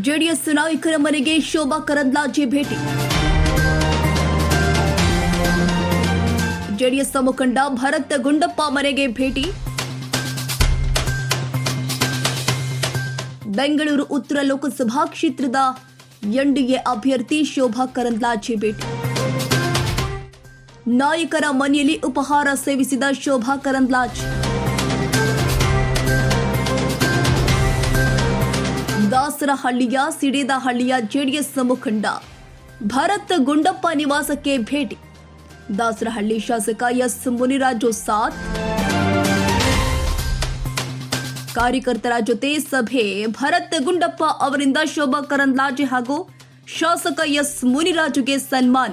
JDS ನಾಯಕರ ಮನೆಗೆ ಶೋಭಾ ಕರಂದ್ಲಾಜೆ ಭೇಟಿ. ಜೆಡಿಎಸ್ ಮುಖಂಡ ಭರತ್ ಗುಂಡಪ್ಪ ಮನೆಗೆ ಭೇಟಿ. ಬೆಂಗಳೂರು ಉತ್ತರ ಲೋಕಸಭಾ ಕ್ಷೇತ್ರದ ಎನ್ಡಿಎ ಅಭ್ಯರ್ಥಿ ಶೋಭಾ ಕರಂದ್ಲಾಜೆ ಭೇಟಿ. ನಾಯಕರ ಮನೆಯಲ್ಲಿ ಉಪಹಾರ ಸೇವಿಸಿದ ಶೋಭಾ ಕರಂದ್ಲಾಜೆ. ದಾಸರಹಳ್ಳಿಯ ಸಿಡೇದಹಳ್ಳಿಯ ಜೆಡಿಎಸ್ ಮುಖಂಡ ಭರತ್ ಗುಂಡಪ್ಪ ನಿವಾಸಕ್ಕೆ ಭೇಟಿ. ದಾಸರಹಳ್ಳಿ ಶಾಸಕ ಎಸ್ ಮುನಿರಾಜು ಸಾತ್ ಕಾರ್ಯಕರ್ತರ ಜೊತೆ ಸಭೆ, ಭರತ್ ಗುಂಡಪ್ಪ ಅವರಿಂದ ಶೋಭಾ ಕರಂದ್ಲಾಜೆ ಹಾಗೂ ಶಾಸಕ ಎಸ್ ಮುನಿರಾಜುಗೆ ಸನ್ಮಾನ.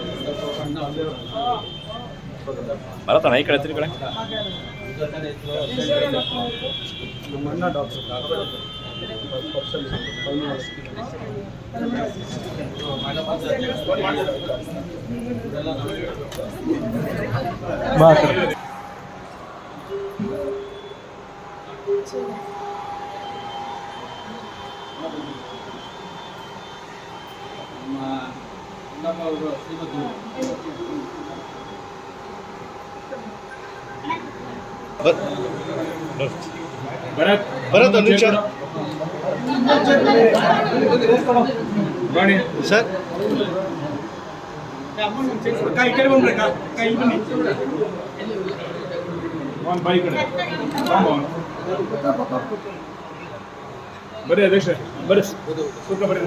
ಬರತ್ತಣ ಈ ಕಡೆ ಈ ಕಡೆ ನಮ್ಮಣ್ಣ ಡಾಕ್ಟರ್ ಬಾ ನಿಮಿಷ ಬನ್ನಿ ಸರ್ ಕೈ ಕಡೆ ಬಂದ್ರೆ ಕೈ ಬನ್ನಿ ಒಂದು ಬೈ ಕಡೆ ಬಾಂಬ ಅವ್ನು. ಬರ್ರಿ ಅಧ್ಯಕ್ಷ ಬರ್ರಿ ಸುತ್ತ ಬರ್ರಿ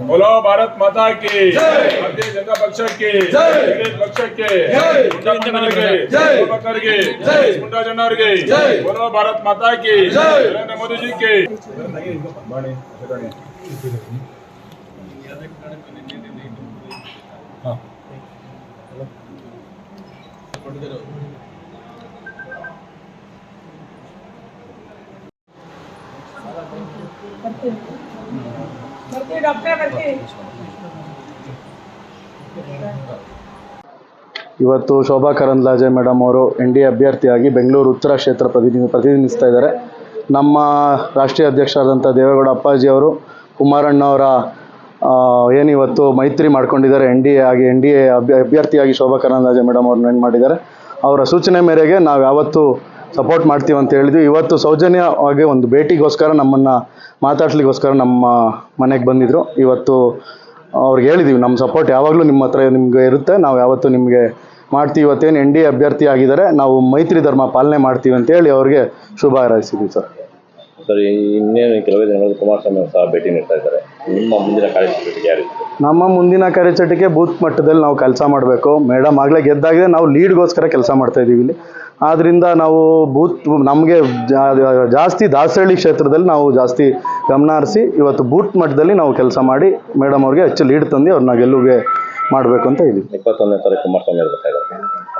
बोलो भारत माता की भारतीय जनता पक्ष की ಕಾಂಗ್ರೆಸ್ ಪಕ್ಷಕ್ಕೆ ಮುಖ್ಯಮಂತ್ರಿಗೆ ಯುವಕರಿಗೆ ಮುನ್ನಾ ಜನರಿಗೆ बोलो भारत माता की नरेंद्र मोदी जी की ಇವತ್ತು ಶೋಭಾ ಕರಂದ್ಲಾಜೆ ಮೇಡಮ್ ಅವರು ಎನ್ ಡಿ ಅಭ್ಯರ್ಥಿಯಾಗಿ ಬೆಂಗಳೂರು ಉತ್ತರ ಕ್ಷೇತ್ರ ಪ್ರತಿನಿಧಿ ಪ್ರತಿನಿಧಿಸ್ತಾ ಇದ್ದಾರೆ. ನಮ್ಮ ರಾಷ್ಟ್ರೀಯ ಅಧ್ಯಕ್ಷರಾದಂಥ ದೇವೇಗೌಡ ಅಪ್ಪಾಜಿ ಅವರು ಕುಮಾರಣ್ಣವರ ಏನಿವತ್ತು ಮೈತ್ರಿ ಮಾಡ್ಕೊಂಡಿದ್ದಾರೆ, ಎನ್ ಡಿ ಎ ಆಗಿ, ಎನ್ ಡಿ ಎ ಅಭ್ಯರ್ಥಿಯಾಗಿ ಶೋಭಾ ಕರಂದಾಜೆ ಮೇಡಮ್ ಅವ್ರನ್ನ ಏನು ಮಾಡಿದ್ದಾರೆ. ಅವರ ಸೂಚನೆ ಮೇರೆಗೆ ನಾವು ಯಾವತ್ತು ಸಪೋರ್ಟ್ ಮಾಡ್ತೀವಿ ಅಂತ ಹೇಳಿದ್ವಿ. ಇವತ್ತು ಸೌಜನ್ಯವಾಗಿ ಒಂದು ಭೇಟಿಗೋಸ್ಕರ ನಮ್ಮನ್ನು ಮಾತಾಡ್ಲಿಕ್ಕೋಸ್ಕರ ನಮ್ಮ ಮನೆಗೆ ಬಂದಿದ್ದರು ಇವತ್ತು ಅವ್ರಿಗೆ ಹೇಳಿದ್ದೀವಿ ನಮ್ಮ ಸಪೋರ್ಟ್ ಯಾವಾಗಲೂ ನಿಮ್ಮ ಹತ್ರ ನಿಮಗೆ ಇರುತ್ತೆ. ನಾವು ಯಾವತ್ತು ನಿಮಗೆ ಮಾಡ್ತೀವಿ, ಇವತ್ತೇನು ಎನ್ ಡಿ ಎ ಅಭ್ಯರ್ಥಿ ಆಗಿದ್ದಾರೆ, ನಾವು ಮೈತ್ರಿ ಧರ್ಮ ಪಾಲನೆ ಮಾಡ್ತೀವಿ ಅಂತೇಳಿ ಅವ್ರಿಗೆ ಶುಭ ಹಾರೈಸಿದ್ವಿ ಸರ್. ಸರ್, ಇನ್ನೇನು ಕೆಲವೇ ದಿನಗಳಲ್ಲಿ ಕುಮಾರಸ್ವಾಮಿ ಸಹ ಭೇಟಿ ನೀಡ್ತಾ ಇದ್ದಾರೆ. ನಿಮ್ಮ ಮುಂದಿನ ಕಾರ್ಯಚಟುವಟಿಕೆ ನಮ್ಮ ಮುಂದಿನ ಕಾರ್ಯಚಟುವಟಿಕೆ ಬೂತ್ ಮಟ್ಟದಲ್ಲಿ ನಾವು ಕೆಲಸ ಮಾಡಬೇಕು. ಮೇಡಮ್ ಆಗಲೇ ಗೆದ್ದಾಗಿದೆ. ನಾವು ಲೀಡ್ಗೋಸ್ಕರ ಕೆಲಸ ಮಾಡ್ತಾ ಇದ್ದೀವಿ ಇಲ್ಲಿ. ಆದ್ದರಿಂದ ನಾವು ಬೂತ್ ನಮಗೆ ಜಾಸ್ತಿ ದಾಸಹಳ್ಳಿ ಕ್ಷೇತ್ರದಲ್ಲಿ ನಾವು ಜಾಸ್ತಿ ಗಮನ ಹರಿಸಿ ಇವತ್ತು ಬೂತ್ ಮಟ್ಟದಲ್ಲಿ ನಾವು ಕೆಲಸ ಮಾಡಿ ಮೇಡಮ್ ಅವ್ರಿಗೆ ಹೆಚ್ಚು ಲೀಡ್ ತಂದು ಅವ್ರನ್ನ ಗೆಲ್ಲುವಿಗೆ ಮಾಡಬೇಕು ಅಂತ ಇದ್ದೀವಿ. ಇಪ್ಪತ್ತೊಂದನೇ ತಾರೀಕು ಕುಮಾರಸ್ವಾಮಿ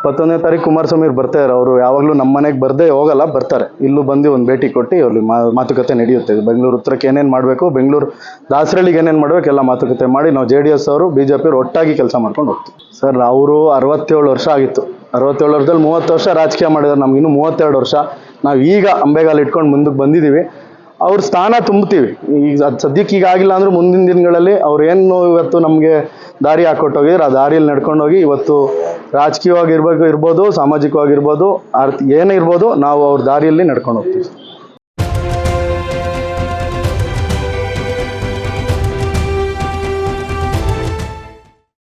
ಮತ್ತೊಂದನೇ ತಾರೀಕು ಕುಮಾರಸ್ವಾಮಿ ಅವ್ರು ಬರ್ತಾ ಇದಾರೆ. ಅವರು ಯಾವಾಗಲೂ ನಮ್ಮ ಮನೆಗೆ ಬರದೇ ಹೋಗಲ್ಲ, ಬರ್ತಾರೆ. ಇಲ್ಲೂ ಬಂದು ಒಂದು ಭೇಟಿ ಕೊಟ್ಟು ಅವ್ರಿಗೆ ಮಾತುಕತೆ ನಡೆಯುತ್ತೆ. ಬೆಂಗಳೂರು ಉತ್ತರಕ್ಕೆ ಏನೇನು ಮಾಡಬೇಕು, ಬೆಂಗಳೂರು ದಾಸರಳ್ಳಿಗೆ ಏನೇನು ಮಾಡಬೇಕು ಎಲ್ಲ ಮಾತುಕತೆ ಮಾಡಿ ನಾವು ಜೆ ಡಿ ಎಸ್ ಅವರು, ಬಿ ಜೆ ಪಿಯವ್ರು ಒಟ್ಟಾಗಿ ಕೆಲಸ ಮಾಡ್ಕೊಂಡು ಹೋಗ್ತೀವಿ. ಸರ್, ಅವರು ಅರವತ್ತೇಳು ವರ್ಷ ಆಗಿತ್ತು. ಅರವತ್ತೇಳು ವರ್ಷದಲ್ಲಿ ಮೂವತ್ತು ವರ್ಷ ರಾಜಕೀಯ ಮಾಡಿದ್ದಾರೆ ನಮಗಿನ್ನೂ ಮೂವತ್ತೆರಡು ವರ್ಷ. ನಾವು ಈಗ ಅಂಬೆಗಾಲು ಇಟ್ಕೊಂಡು ಮುಂದಕ್ಕೆ ಬಂದಿದ್ದೀವಿ ಅವ್ರ ಸ್ಥಾನ ತುಂಬ್ತೀವಿ ಈಗ ಅದು ಸದ್ಯಕ್ಕೆ ಈಗ ಆಗಿಲ್ಲ ಅಂದರೂ ಮುಂದಿನ ದಿನಗಳಲ್ಲಿ ಅವ್ರು ಏನು ಇವತ್ತು ನಮಗೆ ದಾರಿ ಹಾಕೊಟ್ಟೋಗಿದ್ರೆ, ಆ ದಾರಿಯಲ್ಲಿ ನಡ್ಕೊಂಡೋಗಿ ಇವತ್ತು ರಾಜಕೀಯವಾಗಿರ್ಬೇಕು ಇರ್ಬೋದು ಸಾಮಾಜಿಕವಾಗಿರ್ಬೋದು ಅರ್ಥ ಏನೇ ಇರ್ಬೋದು ನಾವು ಅವ್ರ ದಾರಿಯಲ್ಲಿ ನಡ್ಕೊಂಡು ಹೋಗ್ತೀವಿ.